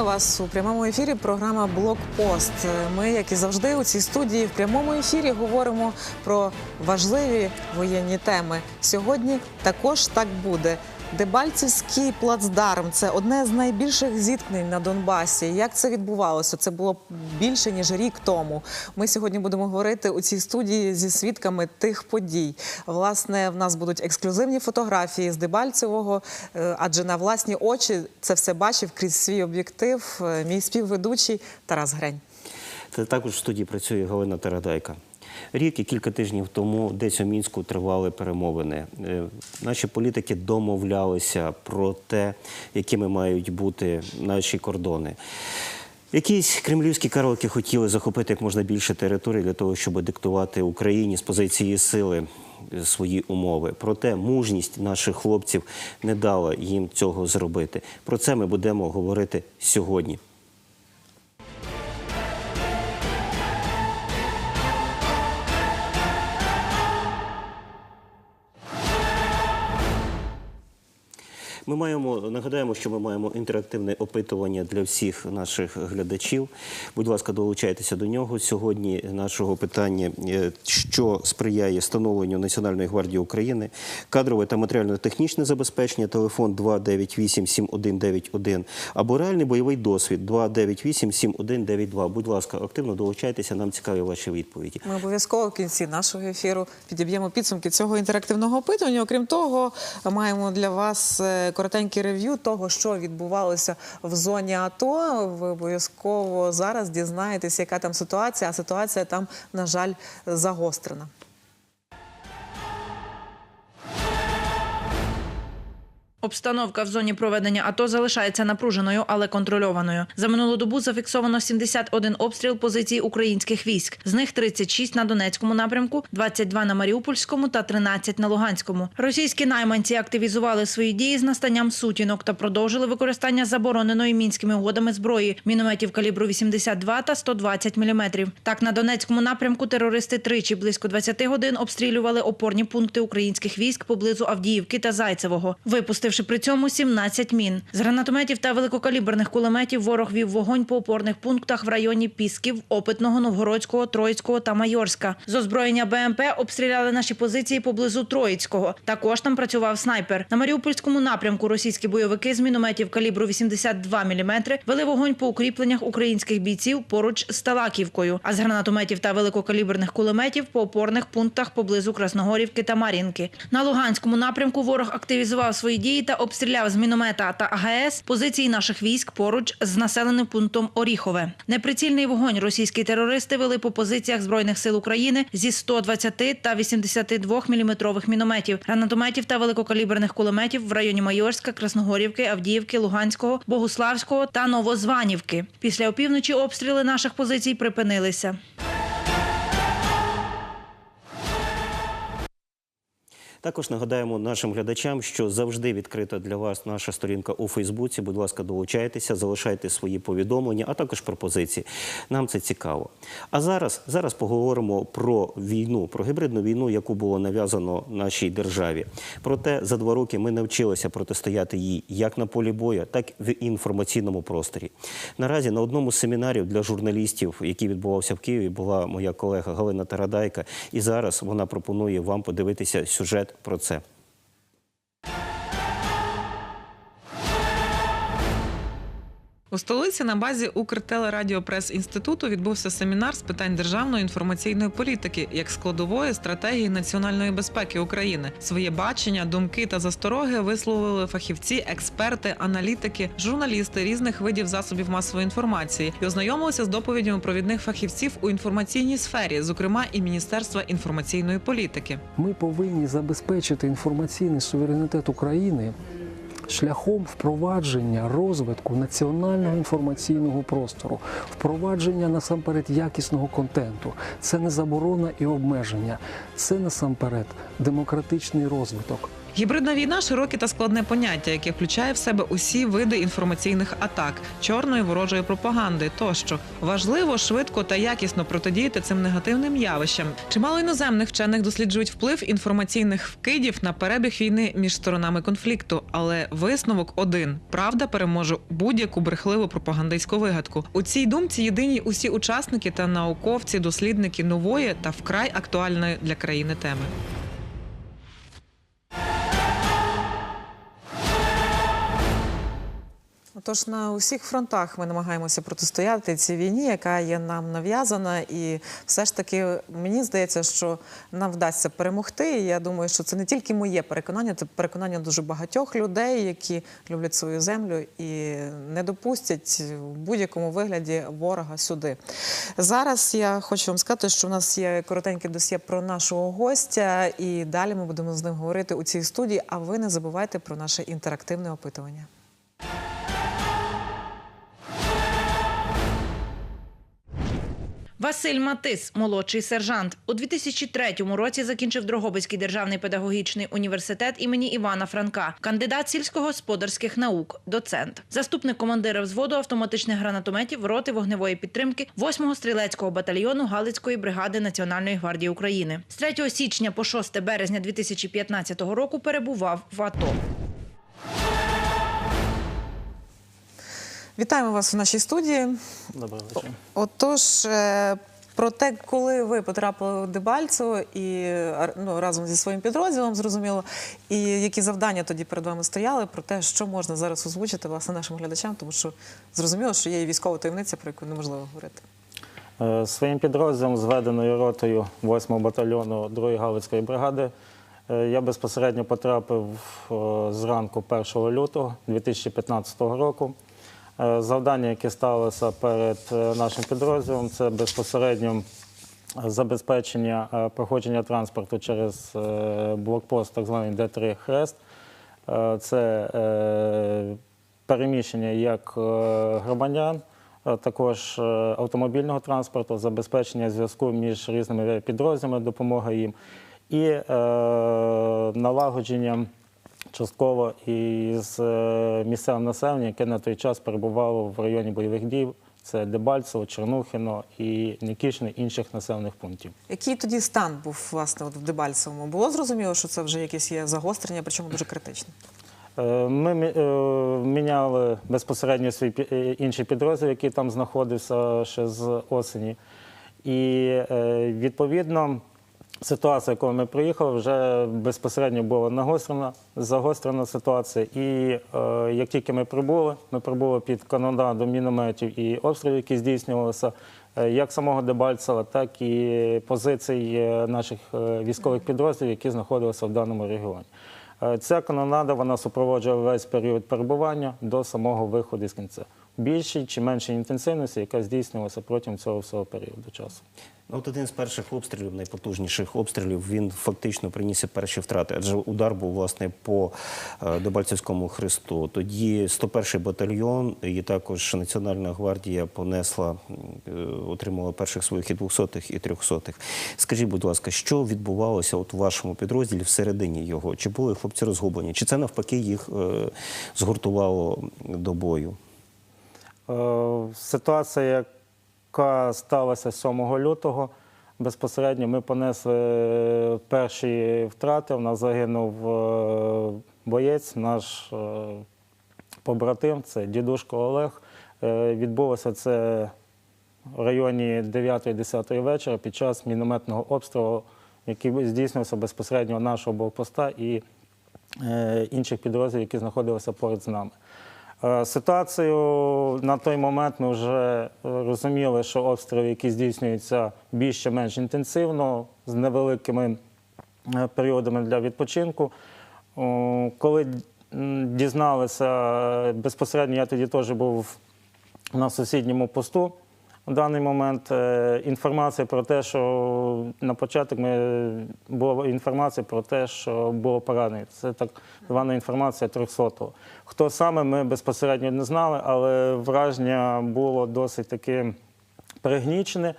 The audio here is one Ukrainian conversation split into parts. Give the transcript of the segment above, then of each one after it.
Вітаю вас у прямому ефірі. Програма Блокпост. Ми, як і завжди, у цій студії в прямому ефірі говоримо про важливі воєнні теми. Сьогодні також так буде. Дебальцівський плацдарм це одне з найбільших зіткнень на Донбасі. Як це відбувалося? Це було більше ніж рік тому. Ми сьогодні будемо говорити у цій студії зі свідками тих подій. Власне, в нас будуть ексклюзивні фотографії з Дебальцевого, е, адже на власні очі це все бачив крізь свій об'єктив. е, Мій співведучий Тарас Грень. Та також в студії працює Галина Тарадайка. Рік і кілька тижнів тому десь у мінську тривали перемовини. Е, Наші політики домовлялися про те, якими мають бути наші кордони. Якісь кремлівські карлики хотіли захопити як можна більше територій для того, щоб диктувати Україні з позиції сили е, свої умови. Проте мужність наших хлопців не дала їм цього зробити. Про це ми будемо говорити сьогодні. Ми маємо нагадаємо, що ми маємо інтерактивне опитування для всіх наших глядачів. Будь ласка, долучайтеся до нього. Сьогодні нашого питання, е, що сприяє становленню Національної гвардії України, кадрове та матеріально-технічне забезпечення, телефон 298-7191 або реальний бойовий досвід 298-7192. Будь ласка, активно долучайтеся. Нам цікаві ваші відповіді. Ми обов'язково в кінці нашого ефіру підіб'ємо підсумки цього інтерактивного опитування. Окрім того, маємо для вас е, коротенький рев'ю того, що відбувалося в зоні АТО. Ви обов'язково зараз дізнаєтесь, яка там ситуація. А ситуація там, на жаль, загострена. Обстановка в зоні проведення АТО залишається напруженою, але контрольованою. За минулу добу зафіксовано 71 обстріл позицій українських військ. З них 36 на Донецькому напрямку, 22 на Маріупольському та 13 на Луганському. Російські найманці активізували свої дії з настанням сутінок та продовжили використання забороненої мінськими угодами зброї мінометів калібру 82 та 120 мм. Так на Донецькому напрямку терористи тричі близько 20 годин обстрілювали опорні пункти українських військ поблизу Авдіївки та Зайцевого, випустивши при цьому 17 мін. З гранатометів та великокаліберних кулеметів ворог вів вогонь по опорних пунктах в районі Пісків, Опитного, Новгородського, Троїцького та Майорська. З озброєння БМП обстріляли наші позиції поблизу Троїцького. Також там працював снайпер. На Маріупольському напрямку російські бойовики з мінометів калібру 82 мм вели вогонь по укріпленнях українських бійців поруч з Талаківкою, а з гранатометів та великокаліберних кулеметів по опорних пунктах поблизу Красногорівки та Мар'їнки. На Луганському напрямку ворог активізував свої дії та обстріляв з міномета та АГС позиції наших військ поруч з населеним пунктом Оріхове. Неприцільний вогонь російські терористи вели по позиціях збройних сил України зі 120 та 82 міліметрових мінометів, гранатометів та великокаліберних кулеметів в районі Майорська, Красногорівки, Авдіївки, Луганського, Богуславського та Новозванівки. Після опівночі обстріли наших позицій припинилися. Також нагадаємо нашим глядачам, що завжди відкрита для вас наша сторінка у Фейсбуці. Будь ласка, долучайтеся, залишайте свої повідомлення, а також пропозиції. Нам це цікаво. А зараз, зараз поговоримо про війну, про гібридну війну, яку було нав'язано нашій державі. Проте за два роки ми навчилися протистояти їй як на полі бою, так і в інформаційному просторі. Наразі на одному з семінарів для журналістів, який відбувався в Києві, була моя колега Галина Тарадайка. І зараз вона пропонує вам подивитися сюжет про це. У столиці на базі Укртелерадіопрес-інституту відбувся семінар з питань державної інформаційної політики як складової стратегії національної безпеки України. Своє бачення, думки та застороги висловили фахівці, експерти, аналітики, журналісти різних видів засобів масової інформації і ознайомилися з доповідями провідних фахівців у інформаційній сфері, зокрема і Міністерства інформаційної політики. Ми повинні забезпечити інформаційний суверенітет України шляхом впровадження розвитку національного інформаційного простору, впровадження насамперед якісного контенту. Це не заборона і обмеження, це насамперед демократичний розвиток. Гібридна війна широке та складне поняття, яке включає в себе усі види інформаційних атак, чорної ворожої пропаганди тощо. Важливо швидко та якісно протидіяти цим негативним явищам. Чимало іноземних вчених досліджують вплив інформаційних вкидів на перебіг війни між сторонами конфлікту, але висновок один: правда переможе будь-яку брехливу пропагандистську вигадку. У цій думці єдині усі учасники та науковці, дослідники нової та вкрай актуальної для країни теми. Тож на усіх фронтах ми намагаємося протистояти цій війні, яка є нам нав'язана, і все ж таки мені здається, що нам вдасться перемогти. І я думаю, що це не тільки моє переконання, це переконання дуже багатьох людей, які люблять свою землю і не допустять в будь-якому вигляді ворога сюди. Зараз я хочу вам сказати, що в нас є коротеньке досьє про нашого гостя, і далі ми будемо з ним говорити у цій студії. А ви не забувайте про наше інтерактивне опитування. Василь Матис, молодший сержант, у 2003 році закінчив Дрогобицький державний педагогічний університет імені Івана Франка, кандидат сільськогосподарських наук, доцент, заступник командира взводу автоматичних гранатометів роти вогневої підтримки 8-го стрілецького батальйону Галицької бригади Національної гвардії України. З 3 січня по 6 березня 2015 року перебував в АТО. Вітаємо вас в нашій студії. Доброго вечора. Отож, е, про те, коли ви потрапили в Дебальцево і ну, разом зі своїм підрозділом, зрозуміло, і які завдання тоді перед вами стояли, про те, що можна зараз озвучити власне нашим глядачам, тому що зрозуміло, що є і військова таємниця, про яку неможливо говорити. Е, Своїм підрозділом, зведеною ротою 8-го батальйону 2-ї Галицької бригади, е, я безпосередньо потрапив зранку 1 лютого 2015 року. Е, Завдання, яке сталося перед е, нашим підрозділом, це безпосередньо забезпечення е, проходження транспорту через блокпост, так званий Д3 Хрест. Це переміщення як громадян, також автомобільного транспорту, забезпечення зв'язку між різними підрозділами, допомога їм і налагодження частково із е, місцевим населенням, яке на той час перебувало в районі бойових дій. Це Дебальцево, Чернухино і Нікішне, інших населених пунктів. Який тоді стан був власне от в Дебальцевому? Було зрозуміло, що це вже якесь є загострення, причому дуже критичне. Е, Ми е, міняли безпосередньо свій інший підрозділ, який там знаходився ще з осені. І відповідно ситуація, коли ми приїхали, вже безпосередньо була нагострена, загострена ситуація. І е, як тільки ми прибули, ми прибули під канонадом мінометів і обстрілів, які здійснювалися. е, Як самого Дебальцева, так і позицій е, наших е, військових підрозділів, які знаходилися в даному регіоні. Е, Ця канонада вона супроводжує весь період перебування до самого виходу з кінця. Більшій чи меншій інтенсивності, яка здійснювалася протягом цього всього періоду часу. Ну, От один з перших обстрілів, найпотужніших обстрілів, він фактично приніс перші втрати, адже удар був власне по е, Дебальцевському хресту. Тоді 101-й батальйон і також Національна гвардія понесла, е, отримала перших своїх і 200-х, і 300-х. Скажіть, будь ласка, що відбувалося от у вашому підрозділі всередині його? Чи були хлопці розгублені? Чи це навпаки їх е, згуртувало до бою? Ситуація, яка сталася 7 лютого, безпосередньо ми понесли перші втрати. У нас загинув е, боєць, наш е, побратим, це дідушко Олег. Е, Відбулося це в районі 9-10 вечора під час мінометного обстрілу, який здійснився безпосередньо нашого блокпоста і інших підрозділів, які знаходилися поряд з нами. Е, Ситуацію на той момент ми вже е, розуміли, що обстріли, які здійснюються більш чи менш інтенсивно, з невеликими е, періодами для відпочинку. Коли дізналися, безпосередньо я тоді теж був на сусідньому посту. В даний момент е, інформація про те, що на початок ми була інформація про те, що було поранений. Це так звана інформація 300 Хто саме ми безпосередньо не знали, але враження було досить таки пригнічене.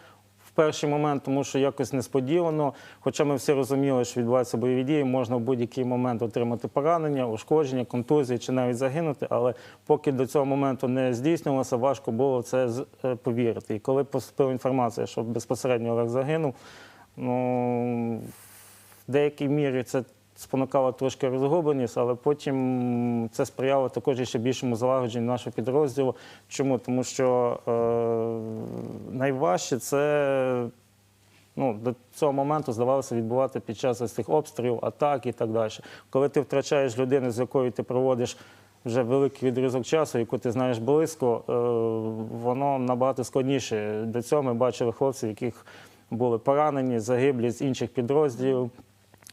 Перший момент, тому що якось несподівано, хоча ми всі розуміли, що відбуваються бойові дії, можна в будь-який момент отримати поранення, ушкодження, контузії чи навіть загинути. Але поки до цього моменту не здійснювалося, важко було це е, повірити. І коли поступила інформація, що безпосередньо Олег загинув, ну в деякій мірі це спонукало трошки розгубленість, але потім це сприяло також ще більшому залагодженню нашого підрозділу. Чому? Тому що е, найважче це ну, до цього моменту здавалося відбувати під час ось цих обстрілів, атак і так далі. Коли ти втрачаєш людину, з якою ти проводиш вже великий відрізок часу, яку ти знаєш близько, е, воно набагато складніше. До цього ми бачили хлопців, яких були поранені, загиблі з інших підрозділів.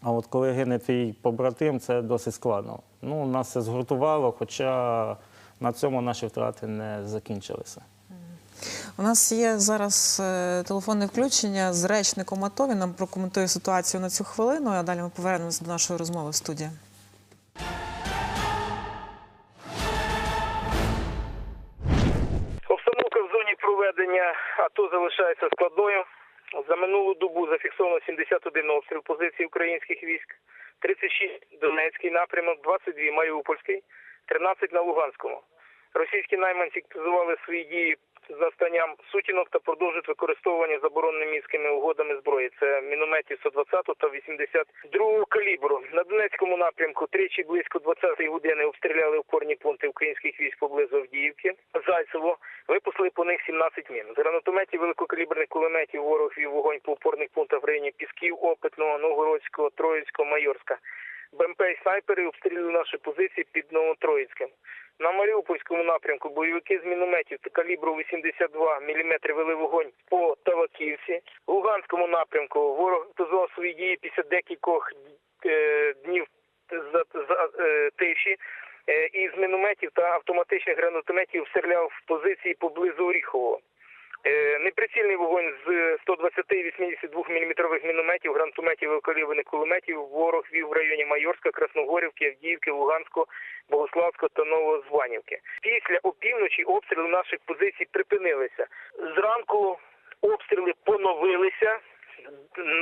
А от коли гине твій побратим, це досить складно. Ну, нас це згуртувало, хоча на цьому наші втрати не закінчилися. У нас є зараз е, телефонне включення з речником АТО. Він нам прокоментує ситуацію на цю хвилину, а далі ми повернемося до нашої розмови в студії. Обстановка в зоні проведення АТО залишається складною. За минулу добу зафіксовано 71 обстріл позицій українських військ, 36 Донецький напрямок, 22 Маріупольський, 13 на Луганському. Російські найманці активізували свої дії з настанням сутінок та продовжують використовування забороненими мінськими угодами зброї. Це мінометів 120 та 82 калібру. На Донецькому напрямку тричі близько 20 години обстріляли опорні пункти українських військ поблизу Авдіївки. Зайцево випустили по них 17 мін. З гранатометів великокаліберних кулеметів ворог вів вогонь по опорних пунктах в районі Пісків, Опитного, Новгородського, Троїцького, Майорська. БМП і снайпери обстрілювали наші позиції під Новотроїцьким. На Маріупольському напрямку бойовики з мінометів та калібру 82 мм вели вогонь по Таваківці. В Луганському напрямку ворог дозвав свої дії після декількох е, днів за, за е, тиші. Е, з мінометів та автоматичних гранатометів стріляв в позиції поблизу Оріхового. Е, Неприцільний вогонь з 120 і 82 мм мінометів, гранатометів і кулеметів ворог вів в районі Майорська, Красногорівки, Авдіївки, Луганського, Богославського та Новозванівки. Після опівночі обстріли наших позицій припинилися. Зранку обстріли поновилися.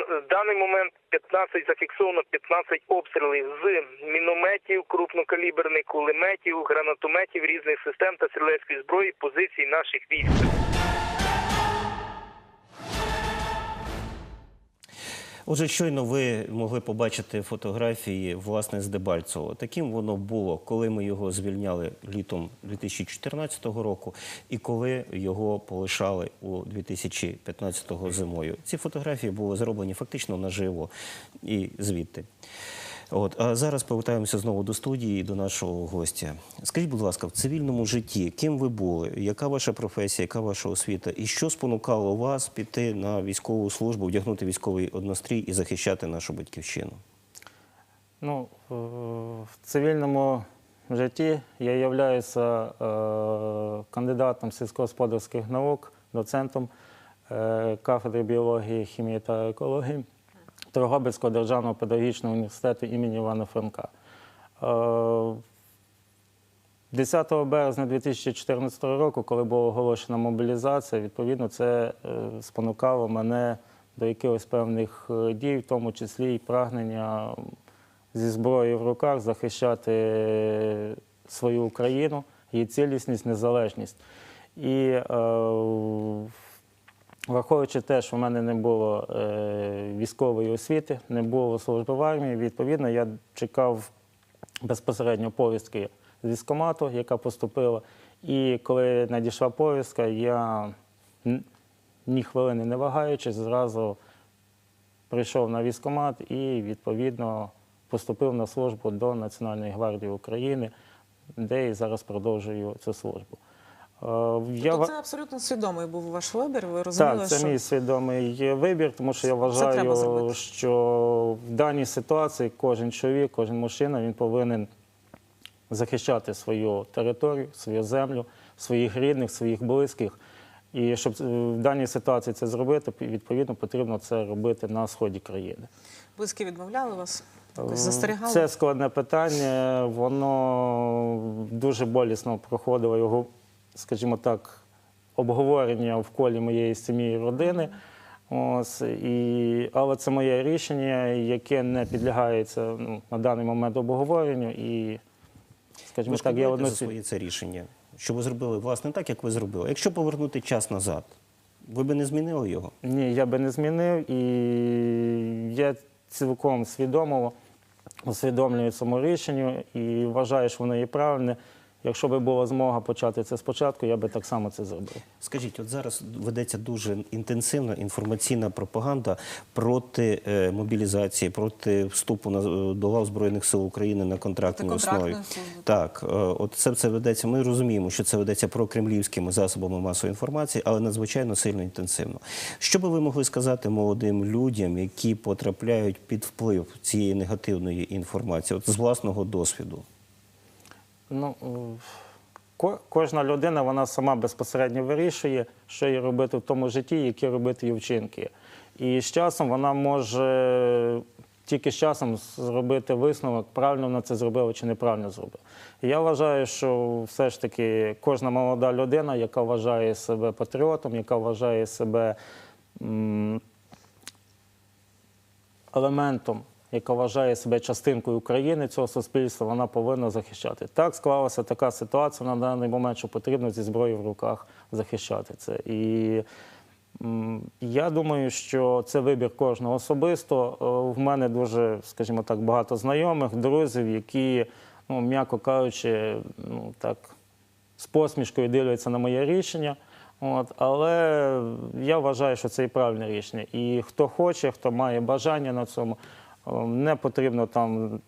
В даний момент 15 зафіксовано 15 обстрілів з мінометів, крупнокаліберних кулеметів, гранатометів різних систем та стрілецької зброї позицій наших військ. Отже, щойно ви могли побачити фотографії власне з Дебальцево. Таким воно було, коли ми його звільняли літом 2014 року, і коли його полишали у 2015 зимою. Ці фотографії були зроблені фактично наживо і звідти. От а зараз повертаємося знову до студії і до нашого гостя. Скажіть, будь ласка, в цивільному житті ким ви були? Яка ваша професія, яка ваша освіта? І що спонукало вас піти на військову службу, вдягнути військовий однострій і захищати нашу батьківщину? Ну, е, в цивільному житті я являюся е, кандидатом сільськогосподарських наук, доцентом е, кафедри біології, хімії та екології Торгобицького державного педагогічного університету імені Івана Франка. Е, 10 березня 2014 року, коли була оголошена мобілізація, відповідно, це е, спонукало мене до якихось певних е, дій, в тому числі і прагнення зі зброєю в руках захищати свою Україну, її цілісність, незалежність. І е, враховуючи те, що в мене не було е, військової освіти, не було служби в армії, відповідно, я чекав безпосередньо повістки з військкомату, яка поступила. І коли надійшла повістка, я ні хвилини не вагаючись, зразу прийшов на військкомат і відповідно поступив на службу до Національної гвардії України, де і зараз продовжую цю службу. Е, Я... Тобто це абсолютно свідомий був ваш вибір. Ви розуміли, так, це що мій свідомий вибір, тому що я вважаю, що в даній ситуації кожен чоловік, кожен мужчина він повинен захищати свою територію, свою землю, своїх рідних, своїх близьких. І щоб е, в даній ситуації це зробити, відповідно потрібно це робити на сході країни. близькі відмовляли вас? Якось застерігали? Це складне питання, воно дуже болісно проходило його, скажімо так, обговорення в колі моєї сім'ї і родини. Ось, і, але це моє рішення, яке не підлягається ну, на даний момент обговоренню. І, скажімо Ви так, я шкодуєте за своє це рішення, що ви зробили власне так, як ви зробили. Якщо повернути час назад, ви би не змінили його? Ні, я би не змінив, і я цілком свідомо усвідомлюю цьому рішенню і вважаю, що воно є правильне. Якщо би була змога почати це спочатку, я би так само це зробив. Скажіть, от зараз ведеться дуже інтенсивна інформаційна пропаганда проти е, мобілізації, проти вступу на, до лав Збройних сил України на контрактній основі. Так, е, от це все ведеться. Ми розуміємо, що це ведеться прокремлівськими засобами масової інформації, але надзвичайно сильно інтенсивно. Що би ви могли сказати молодим людям, які потрапляють під вплив цієї негативної інформації, от з власного досвіду? Ну, е, кожна людина вона сама безпосередньо вирішує, що їй робити в тому житті, які робити її вчинки. І з часом вона може тільки з часом зробити висновок, правильно вона це зробила чи неправильно зробила. Я вважаю, що все ж таки кожна молода людина, яка вважає себе патріотом, яка вважає себе елементом, яка вважає себе частинкою України цього суспільства, вона повинна захищати. Так склалася така ситуація на даний момент, що потрібно зі зброєю в руках захищати це. І я думаю, що це вибір кожного особисто. Е, В мене дуже, скажімо так, багато знайомих, друзів, які, ну, м'яко кажучи, ну так з посмішкою дивляться на моє рішення. От, але я вважаю, що це і правильне рішення. І хто хоче, хто має бажання на цьому, не потрібно там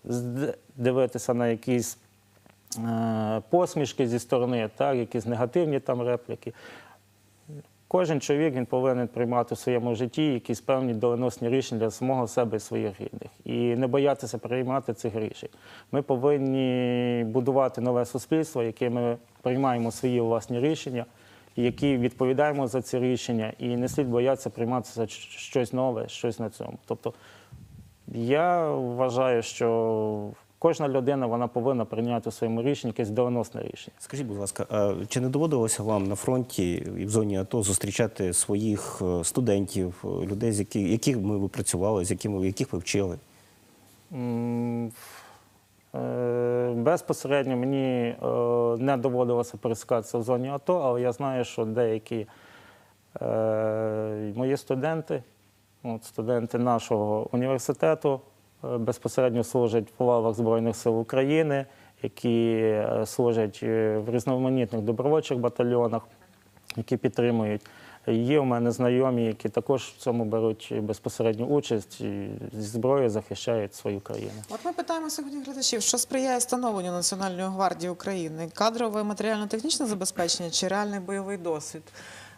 дивитися на якісь е, посмішки зі сторони, так, якісь негативні там репліки. Кожен чоловік він повинен приймати в своєму житті якісь певні доленосні рішення для самого себе і своїх рідних. І не боятися приймати цих рішень. Ми повинні будувати нове суспільство, яке ми приймаємо свої власні рішення, які відповідаємо за ці рішення, і не слід боятися приймати щось нове, щось на цьому. Тобто я вважаю, що кожна людина вона повинна прийняти у своєму рішенні якесь доленосне рішення. Скажіть, будь ласка, а чи не доводилося вам на фронті і в зоні АТО зустрічати своїх е, студентів, е, людей, з яких, яких ми ви працювали, з якими яких ви вчили? Е, Безпосередньо мені не доводилося пересікатися в зоні АТО, але я знаю, що деякі мої студенти, от, студенти нашого університету, е, безпосередньо служать в лавах Збройних сил України, які е, служать е, в різноманітних добровольчих батальйонах, які підтримують. Є у мене знайомі, які також в цьому беруть безпосередню участь і зі зброєю захищають свою країну. От ми питаємо сьогодні глядачів, що сприяє становленню Національної гвардії України? Кадрове матеріально-технічне забезпечення чи реальний бойовий досвід?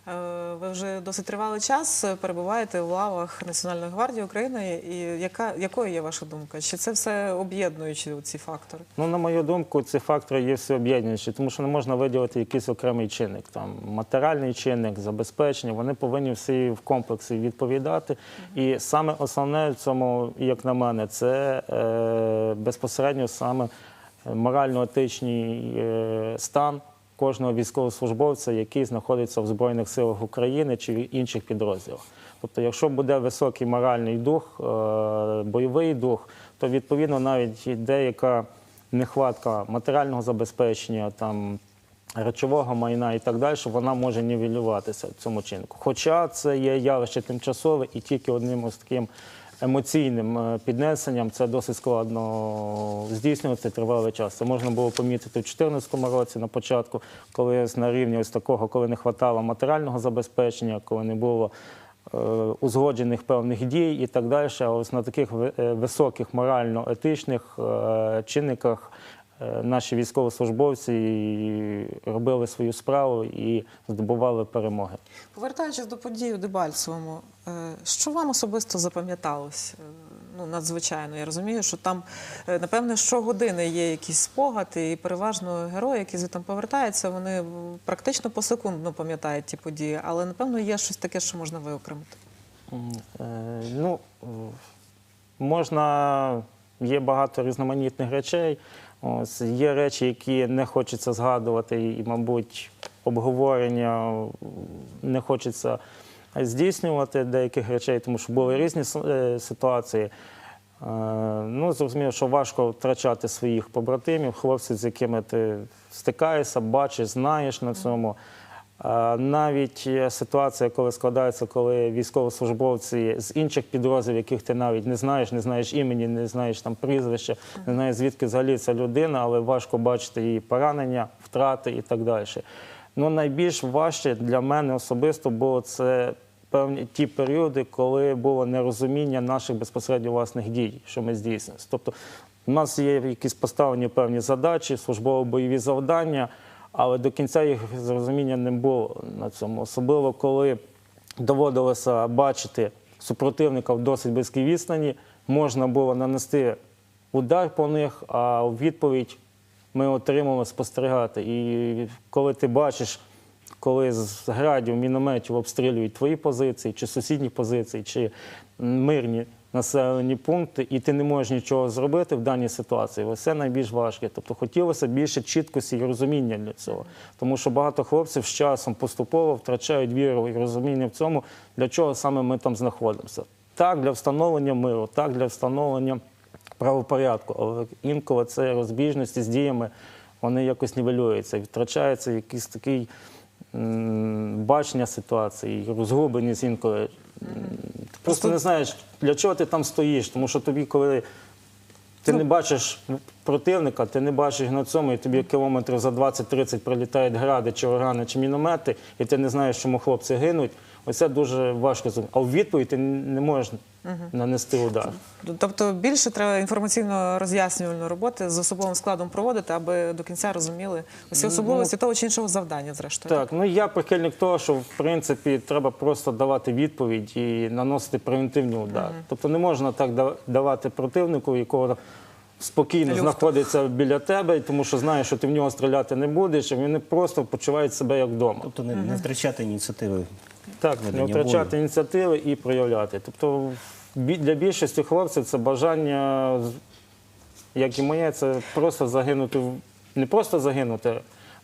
Е, Ви вже досить тривалий час перебуваєте у лавах Національної гвардії України. І яка якою є ваша думка? Чи це все об'єднуючі ці фактори? Ну, на мою думку, ці фактори є всеоб'єднуючі, тому що не можна виділити якийсь окремий чинник. Там матеріальний чинник, забезпечення, вони повинні всі в комплексі відповідати. І саме основне в цьому, як на мене, це е, безпосередньо саме морально-етичний е, стан кожного військовослужбовця, який знаходиться в Збройних силах України чи в інших підрозділах. Тобто, якщо буде високий моральний дух, е, бойовий дух, то відповідно навіть деяка нехватка матеріального забезпечення, там речового майна і так далі, вона може нівелюватися в цьому чинку. Хоча це є явище тимчасове і тільки одним ось таким емоційним е, піднесенням це досить складно здійснювати тривалий час. Це можна було помітити в 2014 році на початку, коли на рівні ось такого, коли не вистачало матеріального забезпечення, коли не було е, узгоджених певних дій і так далі. А ось на таких е, високих морально-етичних чинниках наші військовослужбовці робили свою справу і здобували перемоги. Повертаючись до подій у Дебальцевому, е, що вам особисто запам'яталось? Е, Ну, надзвичайно. Я розумію, що там, е, напевне, щогодини є якісь спогади, і переважно герої, які звідти повертаються, вони практично посекундно пам'ятають ті події, але напевно є щось таке, що можна виокремити. Е, Ну, е, можна, є багато різноманітних речей. Ось, є речі, які не хочеться згадувати, і, мабуть, обговорення не хочеться здійснювати деяких речей, тому що були різні е, ситуації. Е, Ну, зрозуміло, що важко втрачати своїх побратимів, хлопців, з якими ти стикаєшся, бачиш, знаєш на цьому. Навіть ситуація, коли складається, коли військовослужбовці з інших підрозділів, яких ти навіть не знаєш, не знаєш імені, не знаєш там прізвища, не знаєш звідки взагалі ця людина, але важко бачити її поранення, втрати і так далі. Ну, найбільш важче для мене особисто було це певні ті періоди, коли було нерозуміння наших безпосередньо власних дій, що ми здійснюємо. Тобто, у нас є якісь поставлені певні задачі, службово-бойові завдання, але до кінця їх зрозуміння не було на цьому. Особливо коли доводилося бачити супротивника в досить близькій відстані, можна було нанести удар по них, а у відповідь ми отримали спостерігати. І коли ти бачиш, коли з градів, мінометів обстрілюють твої позиції, чи сусідні позиції, чи мирні населені пункти, і ти не можеш нічого зробити в даній ситуації, ось найбільш важке. Тобто хотілося більше чіткості і розуміння для цього. Тому що багато хлопців з часом поступово втрачають віру і розуміння в цьому, для чого саме ми там знаходимося. Так, для встановлення миру, так, для встановлення правопорядку, але інколи це розбіжності з діями, вони якось нівелюються і втрачається якийсь такий бачення ситуації, розгубленість інколи. Просто не знаєш, для чого ти там стоїш, тому що тобі, коли ти не бачиш противника, ти не бачиш на цьому, і тобі кілометрів за 20-30 прилітають гради, чи органи, чи міномети, і ти не знаєш, чому хлопці гинуть. Оце дуже важко зробити. А у відповідь ти не можеш нанести удар. Тобто більше треба інформаційно роз'яснювальної роботи з особовим складом проводити, аби до кінця розуміли усі особливості того чи іншого завдання, зрештою. Так, ну я прихильник того, що в принципі треба просто давати відповідь і наносити превентивні удари. Тобто не можна так да- давати противнику, якого спокійно Люфт. знаходиться біля тебе, тому що знає, що ти в нього стріляти не будеш, і вони просто почувають себе як вдома. Тобто не, не втрачати ініціативи. Так, не втрачати ініціативи і проявляти. Тобто для більшості хлопців це бажання, як і моє, це просто загинути, не просто загинути,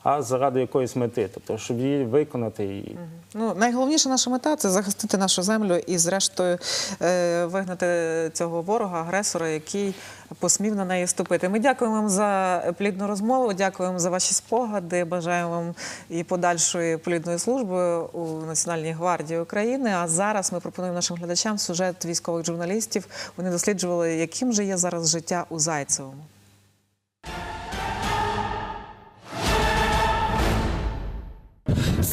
а заради якоїсь мети, тобто, щоб її виконати. І... Ну, найголовніша наша мета це захистити нашу землю і, зрештою, е, вигнати цього ворога, агресора, який посмів на неї ступити. Ми дякуємо вам за плідну розмову, дякуємо за ваші спогади. Бажаємо вам і подальшої плідної служби у Національній гвардії України. А зараз ми пропонуємо нашим глядачам сюжет військових журналістів. Вони досліджували, яким же є зараз життя у Зайцевому.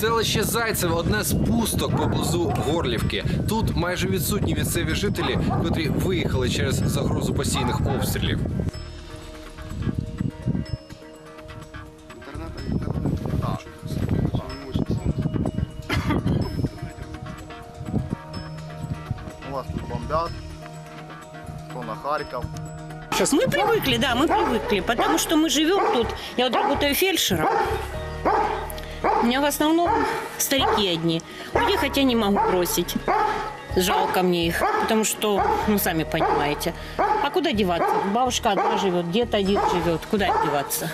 Селище Зайцеве одне з пусток поблизу Горлівки. Тут майже відсутні місцеві жителі, котрі виїхали через загрозу постійних обстрілів. У вас тут бомбят, то на Харьков. Мы привыкли, да, мы привыкли, потому что мы живем тут. Я вот работаю фельдшером. У меня в основном старики одни. Уехать я не могу бросить. Жалко мне их, потому что, ну, сами понимаете. А куда деваться? Бабушка одна живет, дед один живет. Куда деваться?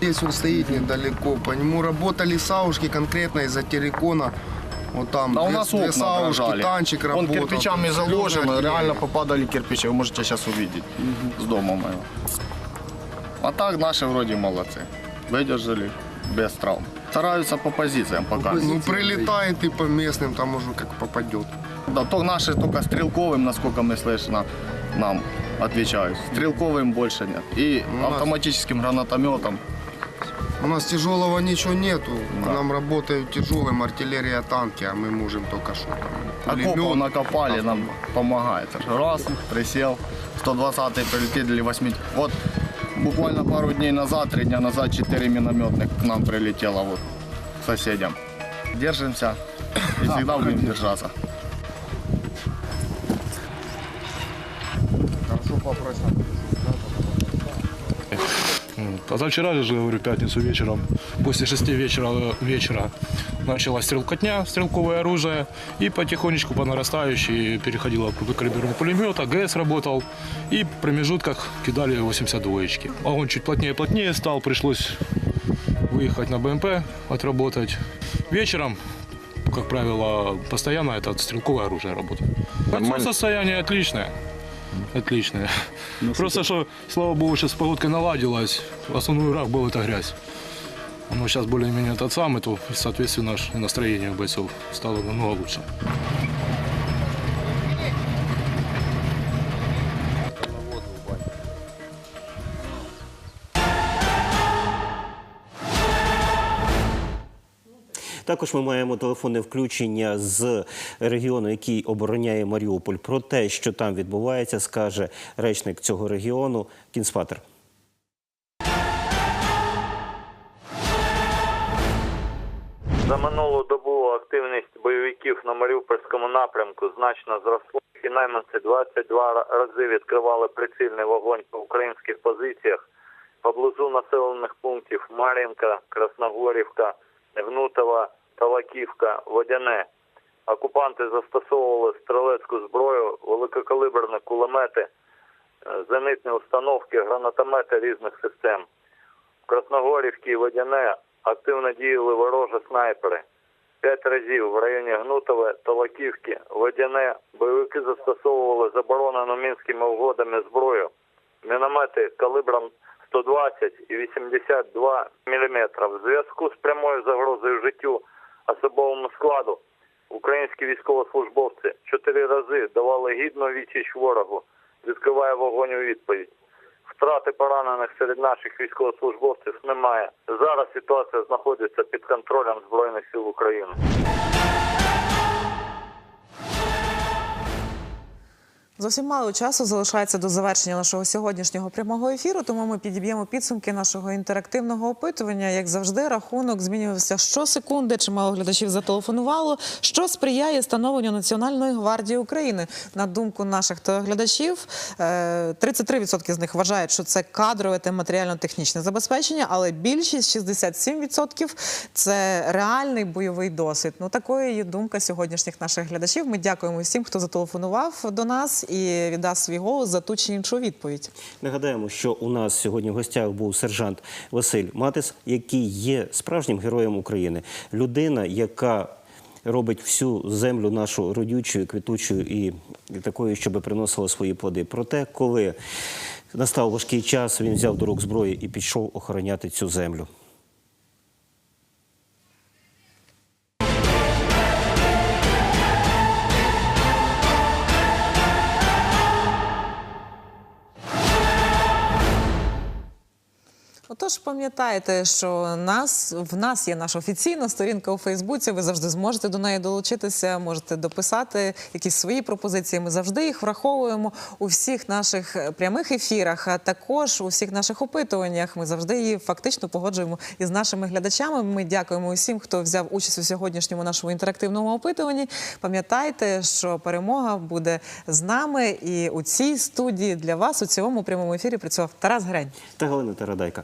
Здесь он стоит недалеко. По нему работали саушки конкретно из-за террикона. Вот там Да у две- нас две окна саушки, дрожали. танчик Он работал. кирпичами заложен, Сережа реально отъехал. попадали кирпичи. Вы можете сейчас увидеть с дома моего. А так наши вроде молодцы. Выдержали без травм. Стараются по позициям пока. Ну, прилетает и по местным, там уже как попадет. Да, то наши только стрелковым, насколько мы слышно, нам отвечают. Стрелковым больше нет. И Ну, у нас- автоматическим гранатометом. У нас тяжелого ничего нету. Да. Нам работают тяжелым артиллерия, танки, а мы можем только что там. Окопов пулемет, накопали, нам помогает. Раз, присел, 120-й прилетит или 8. Вот буквально пару дней назад, три дня назад, 4 минометных к нам прилетело вот к соседям. Держимся и всегда будем держаться. Позавчера же, говорю, пятницу вечером, после шести вечера, вечера началась стрелкотня, стрелковое оружие, и потихонечку по нарастающей переходило крупнокалиберный пулемет, АГС работал, и в промежутках кидали 82-очки. Огонь чуть плотнее и плотнее стал, пришлось выехать на БМП, отработать. Вечером, как правило, постоянно это стрелковое оружие работает. Нормально. Состояние отличное. Отличное. Просто что, слава богу, сейчас с погодкой наладилась. Основной враг был это грязь. Но сейчас более-менее тот самый, то, соответственно, и настроение у бойцов стало намного лучше. Також ми маємо телефонне включення з регіону, який обороняє Маріуполь. Про те, що там відбувається, скаже речник цього регіону Кінспатер. За минулу добу активність бойовиків на Маріупольському напрямку значно зросла. І найманці 22 рази відкривали прицільний вогонь по українських позиціях поблизу населених пунктів Мар'їнка, Красногорівка, Гнутова, Талаківка, Водяне. Окупанти застосовували стрілецьку зброю, великокалиберні кулемети, е, зенитні установки, гранатомети різних систем. В Красногорівці і Водяне активно діяли ворожі снайпери. П'ять разів в районі Гнутове, Толоківки, Водяне бойовики застосовували заборонену мінськими угодами зброю, міномети калібром 120 і 82 мм. В зв'язку з прямою загрозою життю особовому складу українські військовослужбовці чотири рази давали гідну відсіч ворогу, відкриває вогонь у відповідь. Втрати поранених серед наших військовослужбовців немає. Зараз ситуація знаходиться під контролем Збройних сил України. Зовсім мало часу залишається до завершення нашого сьогоднішнього прямого ефіру, тому ми підіб'ємо підсумки нашого інтерактивного опитування. Як завжди, рахунок змінювався щосекунди. Чимало глядачів зателефонувало, що сприяє становленню Національної гвардії України. На думку наших телеглядачів, е, 33% з них вважають, що це кадрове та матеріально-технічне забезпечення, але більшість 67% – це реальний бойовий досвід. Ну такою є думка сьогоднішніх наших глядачів. Ми дякуємо всім, хто зателефонував до нас і віддасть свій голос за ту чи іншу відповідь. Нагадаємо, що у нас сьогодні в гостях був сержант Василь Матис, який є справжнім героєм України. Людина, яка робить всю землю нашу родючою, квітучою і такою, щоб приносила свої плоди. Проте, коли настав важкий час, він взяв до рук зброю і пішов охороняти цю землю. Отож, пам'ятайте, що нас в нас є наша офіційна сторінка у Фейсбуці. Ви завжди зможете до неї долучитися, можете дописати якісь свої пропозиції. Ми завжди їх враховуємо у всіх наших е, прямих ефірах, а також у всіх наших опитуваннях. Ми завжди її фактично погоджуємо із нашими глядачами. Ми дякуємо усім, хто взяв участь у сьогоднішньому нашому інтерактивному опитуванні. Пам'ятайте, що перемога буде з нами, і у цій студії для вас у цьому прямому ефірі працював Тарас Грень. Та Галина Тарадайка.